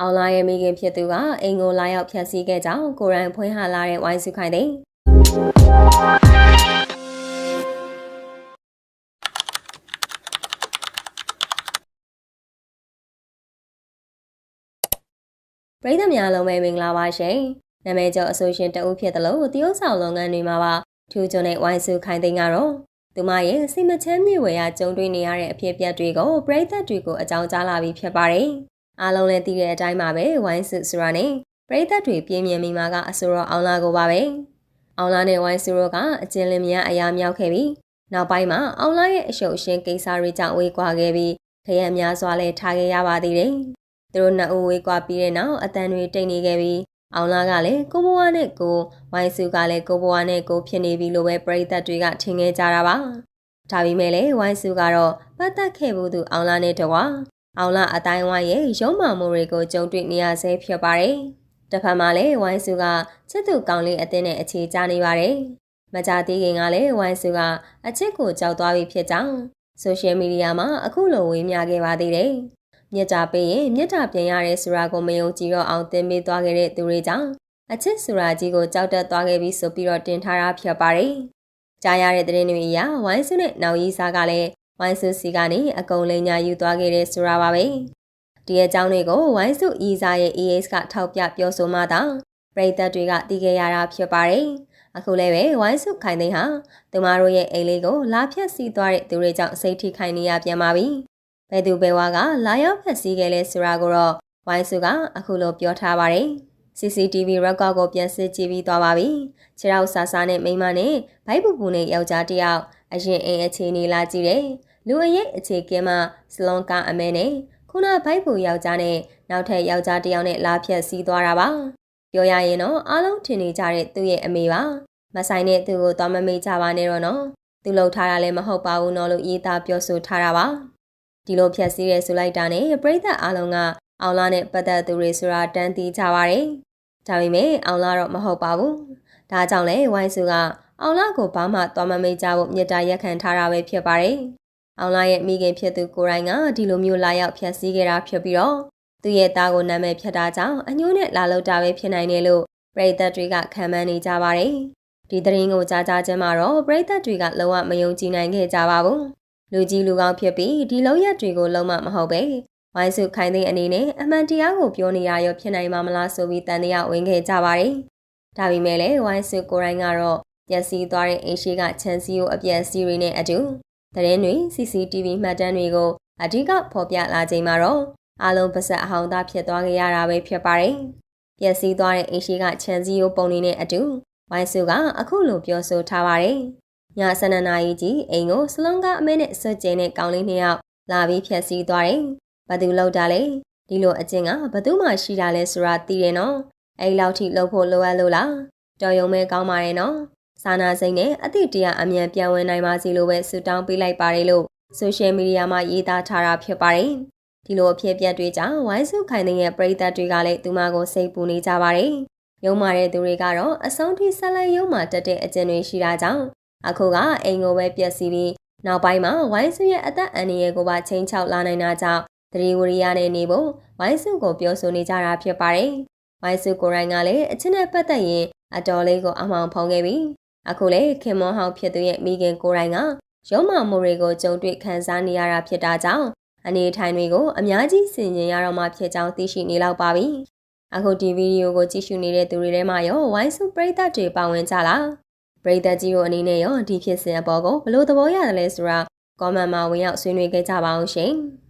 အောင်လာရဲ့မိခင်ဖြစ်သူကအင်ကိုလာရောက်ဖျက်ဆီးခဲ့ကြောင်းကိုရိုင်းဖွင့်ဟလာတဲ့ဝိုင်းစုခိုင်သည်ပရိသတ်များလုံးပဲမင်္ဂလာပါရှင်။နာမည်ကျော်အဆိုရှင်တဦးဖြစ်တယ်လို့တရုတ်ဆောင်လုပ်ငန်းတွေမှာပါထူးချွန်တဲ့ဝိုင်းစုခိုင်သိန်းကတော့သူမရဲ့စိတ်မချမ်းမြေဝယ်ရကြုံတွေ့နေရတဲ့အဖြစ်အပျက်တွေကိုပရိသတ်တွေကိုအကြောင်းကြားလာပြီးဖြစ်ပါတယ်။ အားလုံးလည်းသိတဲ့အတိုင်းပါပဲဝိုင်းစုဆိုတာနဲ့ပရိသတ်တွေပြင်းပြင်းမိမှာကအဆိုတော်အောင်လာကိုပါပဲ။အောင်လာနဲ့ဝိုင်းစုတို့ကအကျဉ်းလင်းများအရာမြောက်ခဲ့ပြီးနောက်ပိုင်းမှာအောင်လာရဲ့အရှုပ်အရှင်းကိစ္စတွေကြောင့်ဝေးကွာခဲ့ပြီးခရံများစွာလည်းထားခဲ့ရပါသေးတယ်။သူတို့နှစ်ဦးဝေးကွာပြီးတဲ့နောက်အတန်တွေတိတ်နေခဲ့ပြီးအောင်လာကလည်းကိုဘွားနဲ့ကိုဝိုင်းစုကလည်းကိုဘွားနဲ့ကိုဖြစ်နေပြီလို့ပဲပရိသတ်တွေကထင်ခဲ့ကြတာပါ။ဒါပေမဲ့လည်းဝိုင်းစုကတော့ပတ်သက်ခဲ့ဘူးသူအောင်လာနဲ့တကွာ အောင်လာအတိုင်းဝိုင်းရဲ့ရုံးမာမှုတွေကိုကြုံတွေ့နေရဆဲဖြစ်ပါတယ်။တစ်ဖက်မှာလည်းဝိုင်းစုကချစ်သူကောင်းလေးအသင်းနဲ့အခြေချနေပါတယ်။မကြသေးခင်ကလည်းဝိုင်းစုကအချစ်ကိုကြောက်သွားပြီဖြစ်ကြောင်းဆိုရှယ်မီဒီယာမှာအခုလိုဝေမျှခဲ့ပါသေးတယ်။မြစ်တာပေးရင်မြစ်တာပြန်ရတယ်ဆိုတာကိုမယုံကြည်တော့အောင်သင်ပေးသွားခဲ့တဲ့သူတွေကြောင့်အချစ်ဆိုတာကြီးကိုကြောက်တက်သွားခဲ့ပြီးဆိုပြီးတော့တင်ထားတာဖြစ်ပါတယ်။ကြားရတဲ့သတင်းတွေအရဝိုင်းစုနဲ့နောက်ရီးစားကလည်း ဝိုင်းစုစီကနေအကုန်လိန်ညာယူသွားခဲ့တဲ့ဆိုတာပါပဲ။ဒီအကြောင်းတွေကိုဝိုင်းစုဤစားရဲ့ ES ကထောက်ပြပြောဆိုမှသာပရိသတ်တွေကသိခဲ့ရတာဖြစ်ပါတယ်။အခုလည်းပဲဝိုင်းစုခိုင်သိန်းဟာသူမတို့ရဲ့အိမ်လေးကိုလာဖြတ်စီးသွားတဲ့သူတွေကြောင့်စိတ်ထိခိုင်နေရပြန်ပါပြီ။ဘယ်သူဘယ်ဝါကလာရောက်ဖြတ်စီးခဲ့လဲဆိုတာကိုတော့ဝိုင်းစုကအခုလိုပြောထားပါတယ်။ CCTV record ကိုပြန်စစ်ကြည့်ပြီးသွားပါပြီ။ခြေထောက်ဆာဆာနဲ့မိန်းမနဲ့ဘိုက်ပူပူနဲ့ယောက်ျားတစ်ယောက် အရင်အိမ်အခြေအနေလာကြည့်တယ်။လူအရေးအခြေကင်းမှစလွန်ကအမဲနဲ့ခုနဘိုက်ပူယောက်ျားနဲ့နောက်ထပ်ယောက်ျားတစ်ယောက်နဲ့လာဖြတ်စီးသွားတာပါ။ပြောရရင်တော့အားလုံးထင်နေကြတဲ့သူ့ရဲ့အမေပါ။မဆိုင်တဲ့သူကိုသွားမမေ့ကြပါနဲ့တော့နော်။သူလှုပ်ထားတာလည်းမဟုတ်ပါဘူးနော်လို့ရေးသားပြောဆိုထားတာပါ။ဒီလိုဖြတ်စည်းရဲဆိုလိုက်တာနဲ့ပြိဿအားလုံးကအောင်လာနဲ့ပတ်သက်သူတွေဆိုတာတန်းတီးကြပါတယ်။ဒါပေမဲ့အောင်လာတော့မဟုတ်ပါဘူး။ဒါကြောင့်လဲဝိုင်းစုက အောင်လာကိုဘာမှသွားမမေ့ကြဖို့မြစ်တာရက်ခံထားတာပဲဖြစ်ပါတယ်။အောင်လာရဲ့မိခင်ဖြစ်သူကိုရိုင်းကဒီလိုမျိုးလာရောက်ဖြတ်စည်းခဲ့တာဖြစ်ပြီးတော့သူ့ရဲ့သားကိုနာမည်ဖြတ်တာကြောင့်အညိုးနဲ့လာလောက်တာပဲဖြစ်နိုင်တယ်လို့ပရိသတ်တွေကခံမှန်းနေကြပါတယ်။ဒီသတင်းကိုကြားကြားချင်းမှာတော့ပရိသတ်တွေကလုံးဝမယုံကြည်နိုင်ခဲ့ကြပါဘူး။လူကြီးလူကောင်းဖြစ်ပြီးဒီလုံးရက်တွေကိုလုံးဝမဟုတ်ပဲဝိုင်းစုခိုင်သိန်းအနေနဲ့အမှန်တရားကိုပြောနေရရောဖြစ်နိုင်မှာမလားဆိုပြီးတန်တရားဝင်ခဲ့ကြပါတယ်။ဒါပေမဲ့လည်းဝိုင်းစုကိုရိုင်းကတော့ ပျက်စီးသွားတဲ့အိမ်ရှိကချန်စီကိုအပျက်စီးတွေနဲ့အတူသတင်းတွေ CCTV မှတ်တမ်းတွေကိုအဓိကဖော်ပြလာချိန်မှာတော့အလုံးပါဆက်အဟောင်းသားဖြစ်သွားခဲ့ရတာပဲဖြစ်ပါတယ်။ပျက်စီးသွားတဲ့အိမ်ရှိကချန်စီကိုပုံနေတဲ့အတူဝိုင်းစုကအခုလိုပြောဆိုထားပါတယ်။ည7နာရီကြီးအိမ်ကိုစလွန်ကအမဲနဲ့ဆွကျင်းတဲ့ကောင်လေးနှစ်ယောက်လာပြီးဖြတ်စီးသွားတယ်။ဘာသူလောက်တာလဲဒီလိုအကျင့်ကဘသူမှရှိတာလဲဆိုတာသိတယ်နော်။အဲ့လောက်ထိလှုပ်ဖို့လိုအပ်လို့လား။တော်ရုံပဲကောင်းပါတယ်နော်။ စာနာစိတ်နဲ့အသည့်တရားအမြန်ပြန်ဝင်နိုင်ပါစေလို့ပဲဆုတောင်းပေးလိုက်ပါတယ်လို့ဆိုရှယ်မီဒီယာမှာရေးသားထားတာဖြစ်ပါတယ်။ဒီလိုအဖြစ်အပျက်တွေကြောင့်ဝိုင်းစုခိုင်တဲ့ရဲ့ပရိသတ်တွေကလည်းသူမကိုစိတ်ပူနေကြပါတယ်။ရုံမာတဲ့သူတွေကတော့အဆုံးထိဆက်လက်ရုံမာတက်တဲ့အကျင့်တွေရှိတာကြောင့်အခုကအိမ်ကိုပဲပြက်စီးပြီးနောက်ပိုင်းမှာဝိုင်းစုရဲ့အသက်အန္တရာယ်ကိုပါချိန်ချောက်လာနိုင်တာကြောင့်တရီဝရီယာနဲ့နေဖို့ဝိုင်းစုကိုပြောဆိုနေကြတာဖြစ်ပါတယ်။ဝိုင်းစုကိုရိုင်းကလည်းအချင်းနဲ့ပတ်သက်ရင်အတော်လေးကိုအမှောင်ဖုံးခဲ့ပြီး အခုလေခင်မွန်ဟောင်းဖြစ်သူရဲ့မိခင်ကိုရိုင်းကရုံးမမှုတွေကိုကြုံတွေ့ခံစားနေရတာဖြစ်တာကြောင့်အနေထိုင်တွေကိုအများကြီးဆင်ခြင်ရတော့မှဖြစ်ကြောင်းသိရှိနေလောက်ပါပြီ။အခုဒီဗီဒီယိုကိုကြည့်ရှုနေတဲ့သူတွေထဲမှာရောဝိုင်းစုပရိသတ်တွေပါဝင်ကြလား။ပရိသတ်ကြီးတို့အနေနဲ့ရောဒီဖြစ်စဉ်အပေါ်ကိုဘယ်လိုသဘောရတယ်လဲဆိုတာ comment မှာဝင်ရောက်ဆွေးနွေးခဲ့ကြပါအောင်ရှင်။